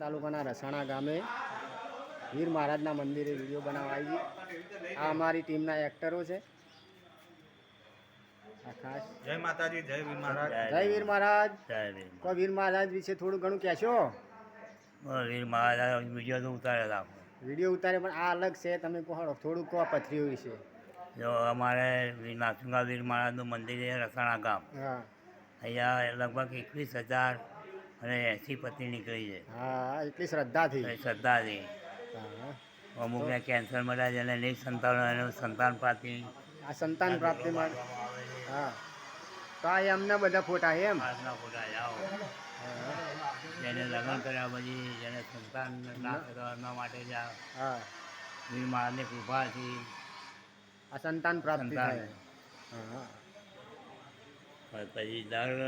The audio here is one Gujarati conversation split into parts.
તાલુકાના રસાણા ગામે વીર મહારાજના મંદિરે વીડિયો બનાવવા આવી આ અમારી ટીમના એક્ટરો છે. ખાસ. જય માતાજી જય વીર મહારાજ. જય વીર મહારાજ. જય વીર કોઈ વીર મહારાજ વિશે થોડું ઘણું કહેશો? વીર મહારાજ વીડિયો તો ઉતારેલા વીડિયો ઉતારે પણ આ અલગ છે. તમે કહો થોડુંક કહો પથરીઓ વિશે. જો અમારે વીર નાથુંગા વીર મહારાજનું મંદિર છે રસાણા ગામ. હા. અહીંયા લગભગ એકવીસ હજાર અને એંસી પત્ની નીકળી છે હા એટલી શ્રદ્ધાથી. શ્રદ્ધાથી. અમુકને કેન્સર મળ્યા છે અને નહીં સંતાન એનું સંતાન પ્રાપ્તિ. આ સંતાન પ્રાપ્તિ માટે હા. તો આ એમના બધા ફોટા એમ? ફોટા જાઓ જેને લગ્ન કર્યા પછી જેને સંતાન ના થતા માટે જ હા. મહારાજની કૃપાથી આ સંતાન પ્રાપ્તિ થાય. હા. પછી દર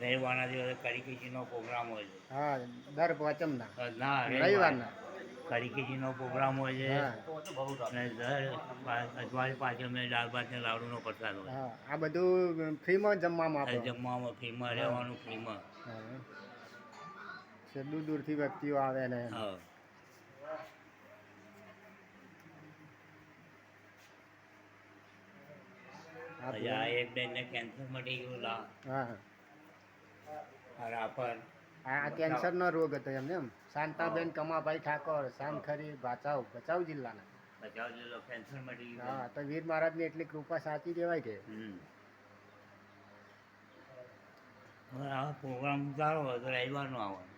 રવિવારના દિવસે કડી ખીચડીનો પ્રોગ્રામ હોય છે. હા દર પાંચમના. ના રવિવારના. કડી ખીચડીનો પ્રોગ્રામ હોય છે. અને દર અજવાળી અઠવાડિયે પાછળ મેં દાળ ભાત ને લાડુનો પ્રસાદ હોય આ બધું ફ્રીમાં જમવામાં અને જમવામાં ફ્રીમાં રહેવાનું ફ્રીમાં. દૂર દૂરથી વ્યક્તિઓ આવે ને. હા. એક બેન ને કેન્સર મટી ગયું લા. હા. રાપર આ આ કેન્સરનો રોગ હતો એમને એમ. શાંતાબેન કમાભાઈ ઠાકોર સામખરી ભચાઉ ભચાઉ જિલ્લાના. ભચાઉ જિલ્લો કેન્સર મળી ગયું. હા તો વીર મહારાજની એટલી કૃપા સાચી કહેવાય કે. આ પ્રોગ્રામ ઉતારો હોય તો રવિવારનો આવવાનો.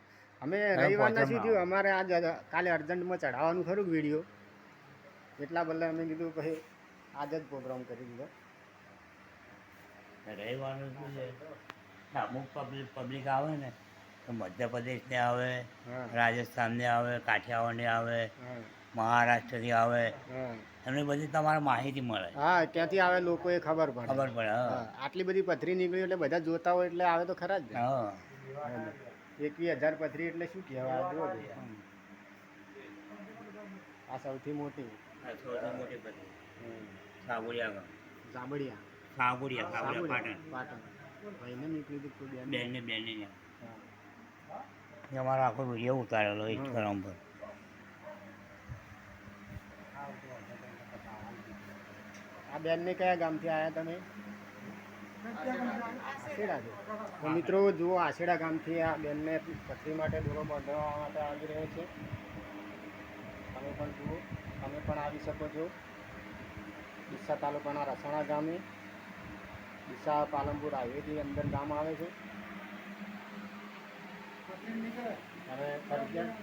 અમે રવિવાર નથી થયું અમારે આજ કાલે અર્જન્ટમાં ચઢાવવાનું ખરું વીડિયો. એટલા બદલે અમે કીધું પછી આજ જ પ્રોગ્રામ કરી દીધો રવિવારનું અમુક પબ્લિક પબ્લિક આવે ને તો મધ્યપ્રદેશને આવે રાજસ્થાનને આવે કાઠિયાવાડને આવે હા. મહારાષ્ટ્રથી આવે એમને બધી તમારે માહિતી મળે. હા ત્યાંથી આવે લોકોએ ખબર પડે. ખબર પડે આટલી બધી પથરી નીકળી એટલે બધા જોતા હોય એટલે આવે તો ખરા જ એકવી હજાર પથરી એટલે શું કહેવાય? આ સૌથી મોટી. સૌથી મોટી પથરી. સાબુડિયા. સાબુડિયા સાબુડિયા સાબુડિયા, પાટણ. પાટણ. ભાઈને નીકળી હતી કોઈ બેન બેનને બેનને અમારો આખો વીડિયો ઉતારેલો ઇન્સ્ટાગ્રામ પર. આ બેનને કયા ગામથી આવ્યા તમે? આશેડાથી મિત્રો જુઓ આશેડા ગામથી આ બેનને પથરી માટે દોરો બાંધવા માટે આવી રહ્યો છે. તમે પણ જુઓ તમે પણ આવી શકો છો. ડીસા તાલુકાના રસાણા ગામે. ડીસા પાલનપુર હાઈવેથી અંદર ગામ આવે છે. હવે ફરજિયાત